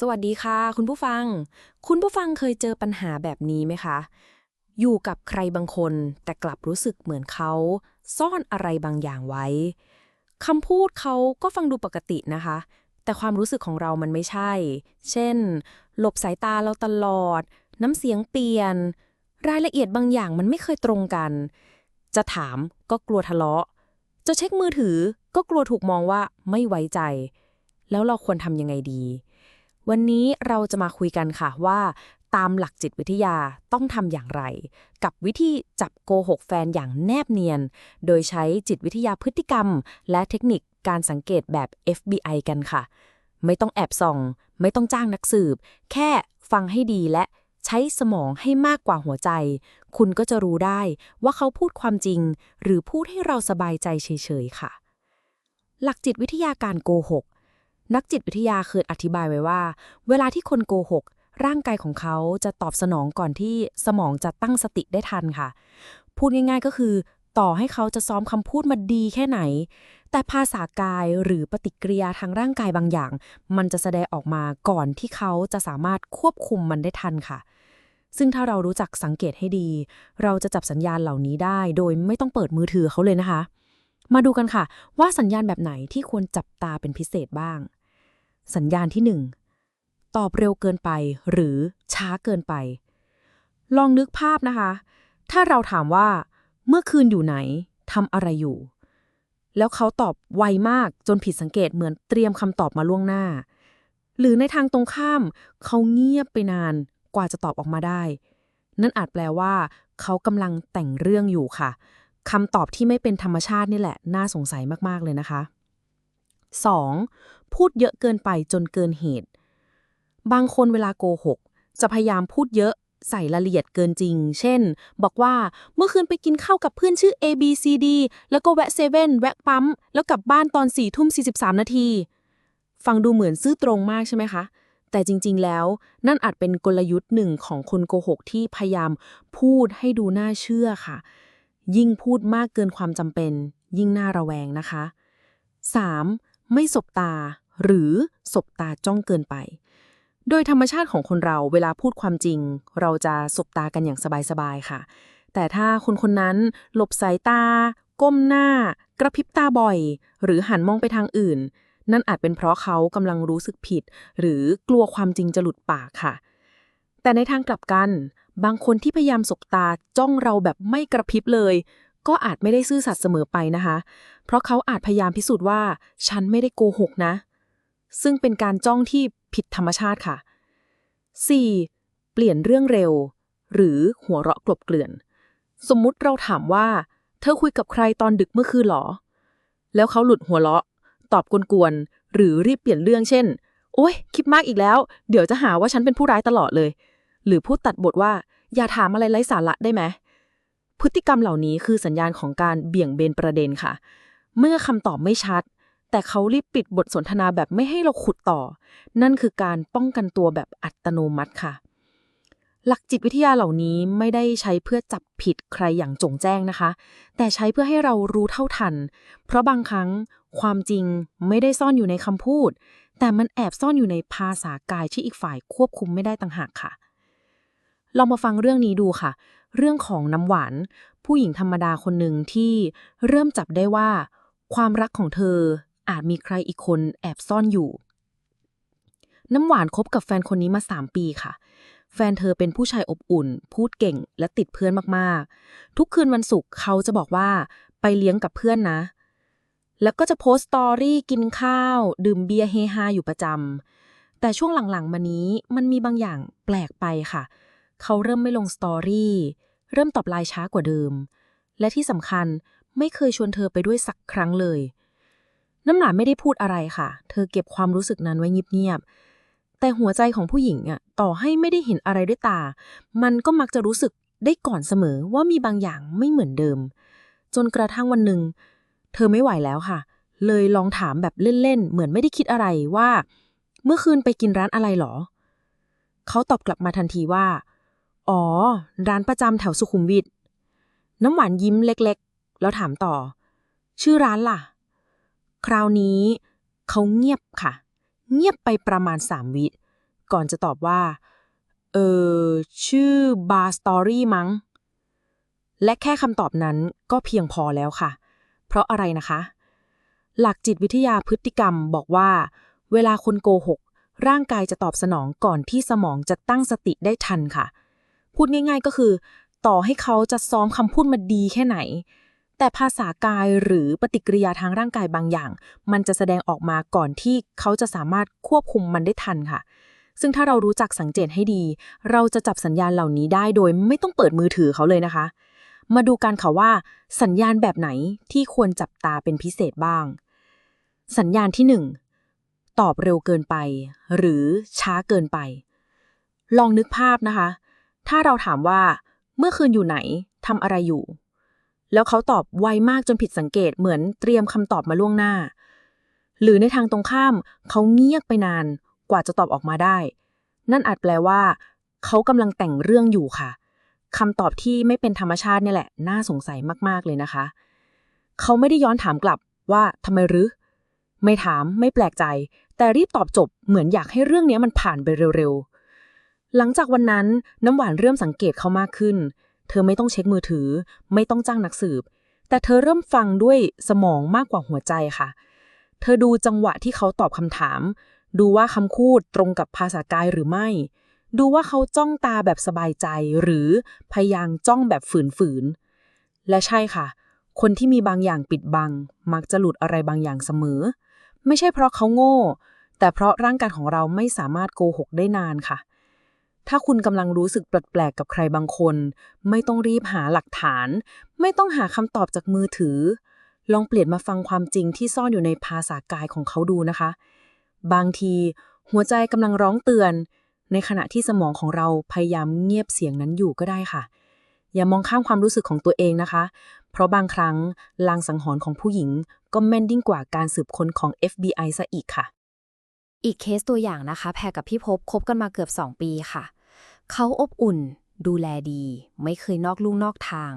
สวัสดีค่ะ คุณผู้ฟัง คุณผู้ฟังเคยเจอปัญหาแบบนี้ไหมคะ อยู่กับใครบางคน แต่กลับรู้สึกเหมือนเขา ซ่อนอะไรบางอย่างไว้คำพูดเขาก็ฟังดูปกตินะคะ แต่ความรู้สึกของเรามันไม่ใช่ เช่น หลบสายตาเราตลอด น้ำเสียงเปลี่ยน รายละเอียดบางอย่างมันไม่เคยตรงกัน จะถามก็กลัวทะเลาะ จะเช็คมือถือก็กลัวถูกมองว่าไม่ไว้ใจ แล้วเราควรทำยังไงดี วันนี้เราจะมาคุยกันค่ะว่า ตามหลักจิตวิทยาต้องทำอย่างไร กับวิธีจับโกหกแฟนอย่างแนบเนียน โดยใช้จิตวิทยาพฤติกรรม และเทคนิคการสังเกตแบบ FBI กันค่ะ ไม่ต้องแอบส่อง ไม่ต้องจ้างนักสืบ แค่ฟังให้ดีและใช้สมองให้มากกว่าหัวใจ คุณก็จะรู้ได้ว่าเขาพูดความจริง หรือพูดให้เราสบายใจเฉยๆค่ะ หลักจิตวิทยาการโกหก นักจิตวิทยาเคยอธิบายไว้ว่า เวลาที่คนโกหก ร่างกายของเขาจะตอบสนองก่อนที่สมองจะตั้งสติได้ทันค่ะ พูดง่ายๆก็คือ ต่อให้เขาจะซ้อมคำพูดมาดีแค่ไหน แต่ภาษากายหรือปฏิกิริยาทางร่างกายบางอย่าง มันจะแสดงออกมาก่อนที่เขาจะสามารถควบคุมมันได้ทันค่ะ ซึ่งถ้าเรารู้จักสังเกตให้ดี เราจะจับสัญญาณเหล่านี้ได้ โดยไม่ต้องเปิดมือถือเขาเลยนะคะ มาดูกันค่ะ ว่าสัญญาณแบบไหนที่ควรจับตาเป็นพิเศษบ้าง สัญญาณที่หนึ่งตอบเร็วเกินไป หรือช้าเกินไป ลองนึกภาพนะคะ ถ้าเราถามว่า เมื่อคืนอยู่ไหนทำอะไรอยู่ แล้วเขาตอบไวมากจนผิดสังเกตเหมือนเตรียมคำตอบมาล่วงหน้า หรือในทางตรงข้าม เขาเงียบไปนานกว่าจะตอบออกมาได้ นั่นอาจแปลว่า เขากำลังแต่งเรื่องอยู่ค่ะคำตอบที่ไม่เป็นธรรมชาตินี่แหละ น่าสงสัยมาก ๆ เลยนะคะ 2. พูดเยอะเกินไปจนเกินเหตุ บางคนเวลาโกหก จะพยายามพูดเยอะใส่รายละเอียดเกินจริง เช่น บอกว่าเมื่อคืนไปกินข้าวกับเพื่อนชื่อ A B C D แล้วก็แวะเซเว่นแวะปั๊ม แล้วกลับบ้านตอน4ี่ทุ่ม43 นาที ฟังดูเหมือนซื่อตรงมากใช่ไหมคะ แต่จริง ๆ แล้วนั่นอาจเป็นกลยุทธ์หนึ่งของคนโกหกที่พยายามพูดให้ดูน่าเชื่อค่ะ ยิ่งพูดมากเกินความจำเป็น ยิ่งน่าระแวงนะคะ 3. ไม่สบตา หรือสบตาจ้องเกินไป โดยธรรมชาติของคนเราเวลาพูดความจริง เราจะสบตากันอย่างสบายๆค่ะ แต่ถ้าคนคนนั้นหลบสายตา ก้มหน้า กระพริบตาบ่อย หรือหันมองไปทางอื่น นั่นอาจเป็นเพราะเขากำลังรู้สึกผิด หรือกลัวความจริงจะหลุดปากค่ะ แต่ในทางกลับกัน บางคนที่พยายามสบตาจ้องเราแบบไม่กระพริบเลย ก็อาจไม่ได้ซื่อสัตย์เสมอไปนะคะ เพราะเขาอาจพยายามพิสูจน์ว่า ฉันไม่ได้โกหกนะ ซึ่งเป็นการจ้องที่ผิดธรรมชาติค่ะ 4. เปลี่ยนเรื่องเร็ว หรือหัวเราะกลบเกลื่อน สมมุติเราถามว่า เธอคุยกับใครตอนดึกเมื่อคืนหรอ แล้วเขาหลุดหัวเราะ ตอบกวนๆ หรือรีบเปลี่ยนเรื่องเช่น โอ๊ย คิดมากอีกแล้ว เดี๋ยวจะหาว่าฉันเป็นผู้ร้ายตลอดเลย หรือพูดตัดบทว่า อย่าถามอะไรไร้สาระได้ไหม พฤติกรรมเหล่านี้คือสัญญาณของการเบี่ยงเบนประเด็นค่ะ เมื่อคำตอบไม่ชัด แต่เขารีบปิดบทสนทนาแบบไม่ให้เราขุดต่อ นั่นคือการป้องกันตัวแบบอัตโนมัติค่ะ หลักจิตวิทยาเหล่านี้ไม่ได้ใช้เพื่อจับผิดใครอย่างจงแจ้งนะคะ แต่ใช้เพื่อให้เรารู้เท่าทัน เพราะบางครั้งความจริงไม่ได้ซ่อนอยู่ในคำพูด แต่มันแอบซ่อนอยู่ในภาษากายที่อีกฝ่ายควบคุมไม่ได้ต่างหากค่ะลองมาฟังเรื่องนี้ดูค่ะ เรื่องของน้ำหวาน ผู้หญิงธรรมดาคนหนึ่งที่เริ่มจับได้ว่า ความรักของเธออาจมีใครอีกคนแอบซ่อนอยู่ น้ำหวานคบกับแฟนคนนี้มา 3 ปีค่ะ แฟนเธอเป็นผู้ชายอบอุ่น พูดเก่งและติดเพื่อนมากๆ ทุกคืนวันศุกร์เขาจะบอกว่าไปเลี้ยงกับเพื่อนนะ แล้วก็จะโพสต์สตอรี่กินข้าว ดื่มเบียร์เฮฮาอยู่ประจำแต่ช่วงหลังๆ มานี้มันมีบางอย่างแปลกไปค่ะ เขาเริ่มไม่ลงสตอรี่ เริ่มตอบไลน์ช้ากว่าเดิม และที่สำคัญไม่เคยชวนเธอไปด้วยสักครั้งเลย น้ำหนานไม่ได้พูดอะไรค่ะ เธอเก็บความรู้สึกนั้นไว้เงียบๆ แต่หัวใจของผู้หญิงอะต่อให้ไม่ได้เห็นอะไรด้วยตา มันก็มักจะรู้สึกได้ก่อนเสมอว่ามีบางอย่างไม่เหมือนเดิม จนกระทั่งวันหนึ่ง เธอไม่ไหวแล้วค่ะ เลยลองถามแบบเล่นๆ เหมือนไม่ได้คิดอะไรว่า เมื่อคืนไปกินร้านอะไรหรอ เขาตอบกลับมาทันทีว่า อ๋อ ร้านประจำแถวสุขุมวิท น้ำหวานยิ้มเล็กๆ แล้วถามต่อ ชื่อร้านล่ะ คราวนี้เขาเงียบค่ะ เงียบไปประมาณสามวิ ก่อนจะตอบว่า เออ ชื่อบาร์สตอรี่มั้ง และแค่คำตอบนั้นก็เพียงพอแล้วค่ะ เพราะอะไรนะคะ หลักจิตวิทยาพฤติกรรมบอกว่า เวลาคนโกหก ร่างกายจะตอบสนองก่อนที่สมองจะตั้งสติได้ทันค่ะ พูดง่าย ๆ ก็คือ ต่อให้เขาจะซ้อมคำพูดมาดีแค่ไหน แต่ภาษากายหรือปฏิกิริยาทางร่างกายบางอย่าง มันจะแสดงออกมาก่อนที่เขาจะสามารถควบคุมมันได้ทันค่ะ ซึ่งถ้าเรารู้จักสังเกตให้ดี เราจะจับสัญญาณเหล่านี้ได้โดยไม่ต้องเปิดมือถือเขาเลยนะคะ มาดูกันค่ะว่า สัญญาณแบบไหนที่ควรจับตาเป็นพิเศษบ้าง สัญญาณที่หนึ่งตอบเร็วเกินไป หรือช้าเกินไป ลองนึกภาพนะคะ ถ้าเราถามว่า เมื่อคืนอยู่ไหนทำอะไรอยู่ แล้วเขาตอบไวมากจนผิดสังเกตเหมือนเตรียมคำตอบมาล่วงหน้า หรือในทางตรงข้าม เขาเงียบไปนานกว่าจะตอบออกมาได้ นั่นอาจแปลว่า เขากำลังแต่งเรื่องอยู่ค่ะคำตอบที่ไม่เป็นธรรมชาติเนี่ยแหละ น่าสงสัยมากๆเลยนะคะ เขาไม่ได้ย้อนถามกลับว่าทำไมหรือ ไม่ถามไม่แปลกใจ แต่รีบตอบจบเหมือนอยากให้เรื่องนี้มันผ่านไปเร็วๆ หลังจากวันนั้นน้ำหวานเริ่มสังเกตเขามากขึ้น เธอไม่ต้องเช็คมือถือ ไม่ต้องจ้างนักสืบ แต่เธอเริ่มฟังด้วยสมองมากกว่าหัวใจค่ะ เธอดูจังหวะที่เขาตอบคำถาม ดูว่าคำพูดตรงกับภาษากายหรือไม่ ดูว่าเขาจ้องตาแบบสบายใจ หรือพยายามจ้องแบบฝืนๆ และใช่ค่ะ คนที่มีบางอย่างปิดบัง มักจะหลุดอะไรบางอย่างเสมอ ไม่ใช่เพราะเขาโง่ แต่เพราะร่างกายของเราไม่สามารถโกหกได้นานค่ะ ถ้าคุณกำลังรู้สึกแปลกๆกับใครบางคน ไม่ต้องรีบหาหลักฐาน ไม่ต้องหาคำตอบจากมือถือ ลองเปลี่ยนมาฟังความจริงที่ซ่อนอยู่ในภาษากายของเขาดูนะคะ บางทีหัวใจกำลังร้องเตือน ในขณะที่สมองของเราพยายามเงียบเสียงนั้นอยู่ก็ได้ค่ะ อย่ามองข้ามความรู้สึกของตัวเองนะคะ เพราะบางครั้งลางสังหรณ์ของผู้หญิง ก็แม่นยิ่งกว่าการสืบค้นของ FBI ซะอีกค่ะ อีกเคสตัวอย่างนะคะ แพรกับพี่พบคบกันมาเกือบ 2 ปีค่ะ เขาอบอุ่น ดูแลดี ไม่เคยนอกลู่นอกทาง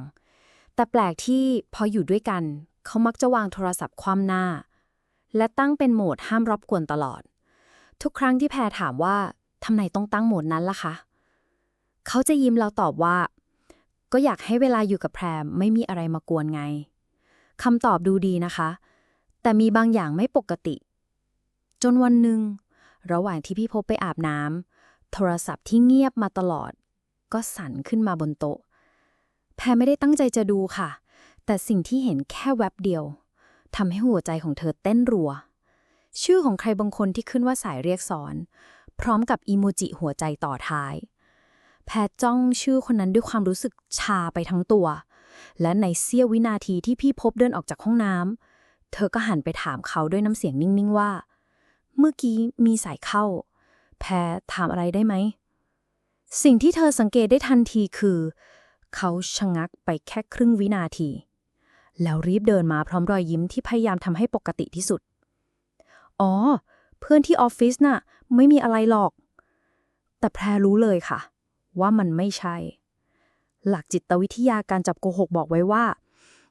แต่แปลกที่พออยู่ด้วยกัน เขามักจะวางโทรศัพท์คว่ำหน้า และตั้งเป็นโหมดห้ามรบกวนตลอด ทุกครั้งที่แพรถามว่าทำไมต้องตั้งโหมดนั้นล่ะคะ เขาจะยิ้มแล้วตอบว่า ก็อยากให้เวลาอยู่กับแพรไม่มีอะไรมากวนไงคำตอบดูดีนะคะ แต่มีบางอย่างไม่ปกติ จนวันหนึ่งระหว่างที่พี่พบไปอาบน้ำ โทรศัพท์ที่เงียบมาตลอด ก็สั่นขึ้นมาบนโต๊ะ แพรไม่ได้ตั้งใจจะดูค่ะ แต่สิ่งที่เห็นแค่แวบเดียวทำให้หัวใจของเธอเต้นรัว ชื่อของใครบางคนที่ขึ้นว่าสายเรียกสอน พร้อมกับอีโมจิหัวใจต่อท้าย แพรจ้องชื่อคนนั้นด้วยความรู้สึกชาไปทั้งตัว และในเสี้ยววินาทีที่พี่พบเดินออกจากห้องน้ำเธอก็หันไปถามเขาด้วยน้ำเสียงนิ่งๆว่า เมื่อกี้มีสายเข้า แพรถามอะไรได้ไหม สิ่งที่เธอสังเกตได้ทันทีคือ เขาชะงักไปแค่ครึ่งวินาที แล้วรีบเดินมาพร้อมรอยยิ้มที่พยายามทำให้ปกติที่สุด อ๋อ เพื่อนที่ออฟฟิศน่ะ ไม่มีอะไรหรอก แต่แพรรู้เลยค่ะ ว่ามันไม่ใช่ หลักจิตวิทยาการจับโกหกบอกไว้ว่า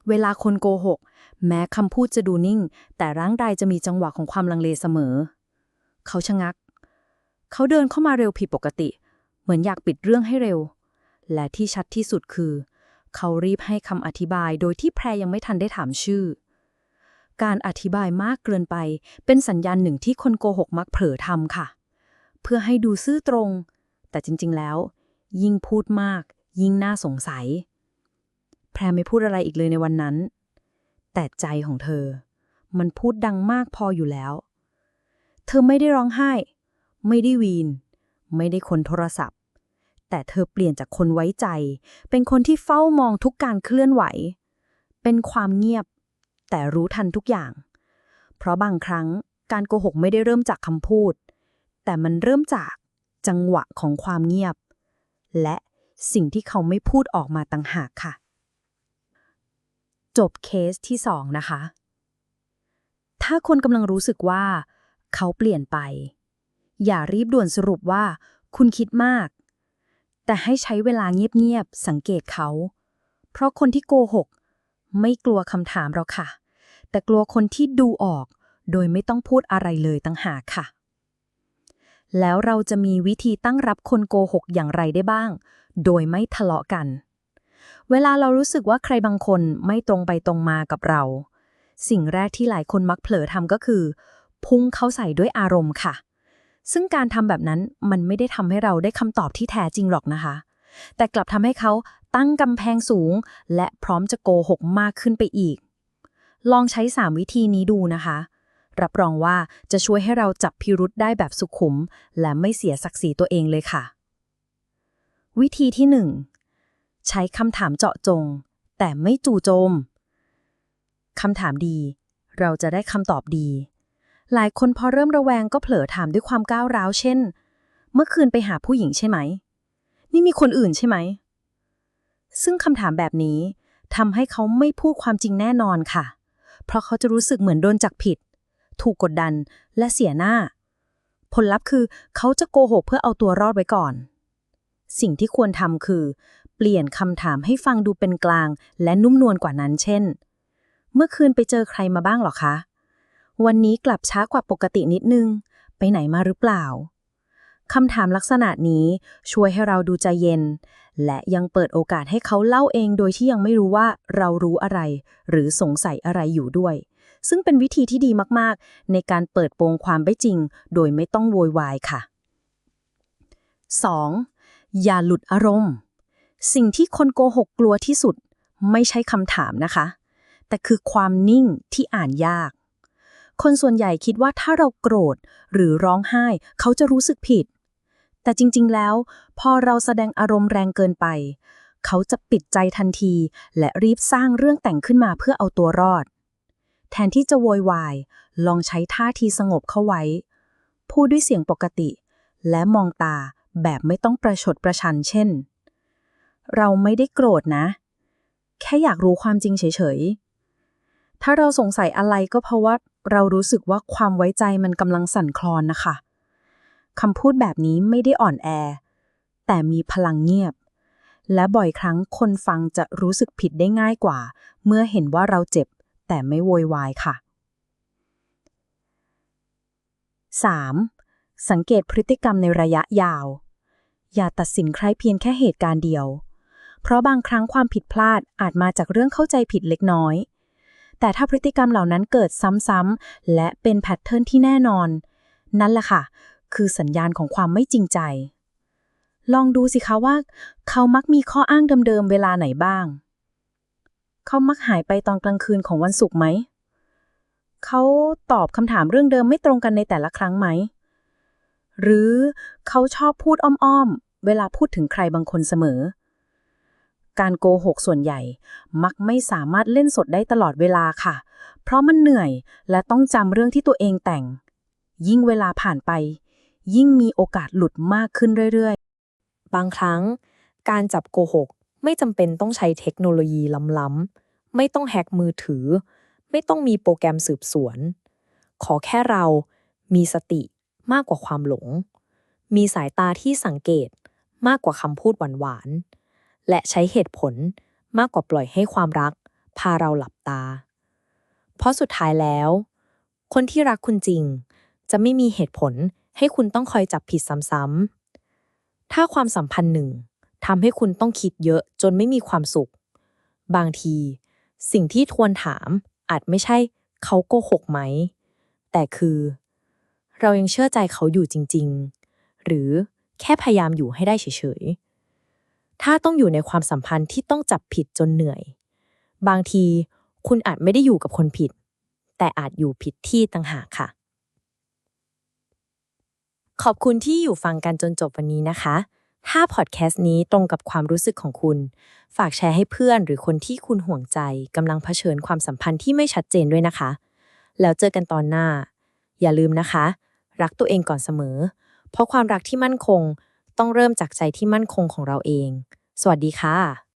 เวลาคนโกหก แม้คำพูดจะดูนิ่ง แต่ร่างกายจะมีจังหวะของความลังเลเสมอ เขาชะงัก เขาเดินเข้ามาเร็วผิดปกติ เหมือนอยากปิดเรื่องให้เร็ว และที่ชัดที่สุดคือ เขารีบให้คำอธิบายโดยที่แพรยังไม่ทันได้ถามชื่อ การอธิบายมากเกินไป เป็นสัญญาณหนึ่งที่คนโกหกมักเผลอทำค่ะ เพื่อให้ดูซื่อตรง แต่จริง ๆ แล้ว ยิ่งพูดมาก ยิ่งน่าสงสัย แพรไม่พูดอะไรอีกเลยในวันนั้น แต่ใจของเธอ มันพูดดังมากพออยู่แล้ว เธอไม่ได้ร้องไห้ ไม่ได้วีน ไม่ได้คนโทรศัพท์ แต่เธอเปลี่ยนจากคนไว้ใจ เป็นคนที่เฝ้ามองทุกการเคลื่อนไหว เป็นความเงียบ แต่รู้ทันทุกอย่าง เพราะบางครั้งการโกหกไม่ได้เริ่มจากคำพูด แต่มันเริ่มจากจังหวะของความเงียบ และสิ่งที่เขาไม่พูดออกมาต่างหากค่ะ จบเคสที่สองนะคะ ถ้าคนกำลังรู้สึกว่า เขาเปลี่ยนไป อย่ารีบด่วนสรุปว่า คุณคิดมาก แต่ให้ใช้เวลาเงียบๆ สังเกตเขา เพราะคนที่โกหก ไม่กลัวคำถามเราค่ะ แต่กลัวคนที่ดูออก โดยไม่ต้องพูดอะไรเลยต่างหากค่ะ แล้วเราจะมีวิธีตั้งรับคนโกหกอย่างไรได้บ้าง โดยไม่ทะเลาะกัน เวลาเรารู้สึกว่าใครบางคนไม่ตรงไปตรงมากับเรา สิ่งแรกที่หลายคนมักเผลอทำก็คือ พุ่งเข้าใส่ด้วยอารมณ์ค่ะ ซึ่งการทำแบบนั้นมันไม่ได้ทำให้เราได้คำตอบที่แท้จริงหรอกนะคะ แต่กลับทำให้เขาตั้งกำแพงสูง และพร้อมจะโกหกมากขึ้นไปอีก ลองใช้ 3 วิธีนี้ดูนะคะ รับรองว่าจะช่วยให้เราจับพิรุษได้แบบสุขุม และไม่เสียศักดิ์ศรีตัวเองเลยค่ะ วิธีที่ 1 ใช้คำถามเจาะจง แต่ไม่จู่โจมคำถามดี เราจะได้คำตอบดี หลายคนพอเริ่มระแวงก็เผลอถามด้วยความก้าวร้าวเช่น เมื่อคืนไปหาผู้หญิงใช่ไหม นี่มีคนอื่นใช่ไหม ซึ่งคำถามแบบนี้ทำให้เขาไม่พูดความจริงแน่นอนค่ะ เพราะเขาจะรู้สึกเหมือนโดนจักผิด ถูกกดดันและเสียหน้า ผลลัพธ์คือเขาจะโกหกเพื่อเอาตัวรอดไว้ก่อน สิ่งที่ควรทำคือ เปลี่ยนคำถามให้ฟังดูเป็นกลาง และนุ่มนวลกว่านั้นเช่น เมื่อคืนไปเจอใครมาบ้างหรอคะ วันนี้กลับช้ากว่าปกตินิดนึง ไปไหนมาหรือเปล่าคำถามลักษณะนี้ช่วยให้เราดูใจเย็น และยังเปิดโอกาสให้เขาเล่าเองโดยที่ยังไม่รู้ว่าเรารู้อะไร หรือสงสัยอะไรอยู่ด้วย ซึ่งเป็นวิธีที่ดีมากๆ ในการเปิดโปงความไม่จริง โดยไม่ต้องโวยวายค่ะ 2. อย่าหลุดอารมณ์ สิ่งที่คนโกหกกลัวที่สุด ไม่ใช่คำถามนะคะ แต่คือความนิ่งที่อ่านยาก คนส่วนใหญ่คิดว่าถ้าเราโกรธหรือร้องไห้ เขาจะรู้สึกผิด แต่จริงๆแล้ว พอเราแสดงอารมณ์แรงเกินไป เขาจะปิดใจทันที และรีบสร้างเรื่องแต่งขึ้นมาเพื่อเอาตัวรอด แทนที่จะโวยวาย ลองใช้ท่าทีสงบเข้าไว้ พูดด้วยเสียงปกติ และมองตาแบบไม่ต้องประชดประชันเช่น เราไม่ได้โกรธนะ แค่อยากรู้ความจริงเฉยๆถ้าเราสงสัยอะไรก็เพราะว่า เรารู้สึกว่าความไว้ใจมันกำลังสั่นคลอนนะคะคำพูดแบบนี้ไม่ได้อ่อนแอ แต่มีพลังเงียบ และบ่อยครั้งคนฟังจะรู้สึกผิดได้ง่ายกว่า เมื่อเห็นว่าเราเจ็บ แต่ไม่โวยวายค่ะ 3. สังเกตพฤติกรรมในระยะยาว อย่าตัดสินใครเพียงแค่เหตุการณ์เดียว เพราะบางครั้งความผิดพลาดอาจมาจากเรื่องเข้าใจผิดเล็กน้อย แต่ถ้าพฤติกรรมเหล่านั้นเกิดซ้ำๆและเป็นแพทเทิร์นที่แน่นอน นั่นแหละค่ะ คือสัญญาณของความไม่จริงใจ ลองดูสิคะว่า เขามักมีข้ออ้างเดิมๆเวลาไหนบ้าง เขามักหายไปตอนกลางคืนของวันศุกร์ไหม เขาตอบคำถามเรื่องเดิมไม่ตรงกันในแต่ละครั้งไหม หรือเขาชอบพูดอ้อมๆ เวลาพูดถึงใครบางคนเสมอ การโกหกส่วนใหญ่ มักไม่สามารถเล่นสดได้ตลอดเวลาค่ะ เพราะมันเหนื่อยและต้องจำเรื่องที่ตัวเองแต่ง ยิ่งเวลาผ่านไป ยิ่งมีโอกาสหลุดมากขึ้นเรื่อยๆ บางครั้ง การจับโกหกไม่จำเป็นต้องใช้เทคโนโลยีล้ำๆ ไม่ต้องแฮกมือถือ ไม่ต้องมีโปรแกรมสืบสวน ขอแค่เรามีสติมากกว่าความหลง มีสายตาที่สังเกตมากกว่าคำพูดหวานๆ และใช้เหตุผลมากกว่าปล่อยให้ความรัก พาเราหลับตา เพราะสุดท้ายแล้ว คนที่รักคุณจริง จะไม่มีเหตุผลให้คุณต้องคอยจับผิดซ้ำๆ ถ้าความสัมพันธ์หนึ่งทำให้คุณต้องคิดเยอะจนไม่มีความสุข บางที สิ่งที่ทวนถามอาจไม่ใช่เขาโกหกไหม แต่คือ เรายังเชื่อใจเขาอยู่จริง ๆ หรือแค่พยายามอยู่ให้ได้เฉยๆ ถ้าต้องอยู่ในความสัมพันธ์ที่ต้องจับผิดจนเหนื่อย บางทีคุณอาจไม่ได้อยู่กับคนผิด แต่อาจอยู่ผิดที่ต่างหากค่ะ ขอบคุณที่อยู่ฟังกันจนจบวันนี้นะคะ ถ้าพอดแคสต์นี้ตรงกับความรู้สึกของคุณ ฝากแชร์ให้เพื่อนหรือคนที่คุณห่วงใจกำลังเผชิญความสัมพันธ์ที่ไม่ชัดเจนด้วยนะคะ แล้วเจอกันตอนหน้า อย่าลืมนะคะ รักตัวเองก่อนเสมอ เพราะความรักที่มั่นคง ต้องเริ่มจากใจที่มั่นคงของเราเอง สวัสดีค่ะ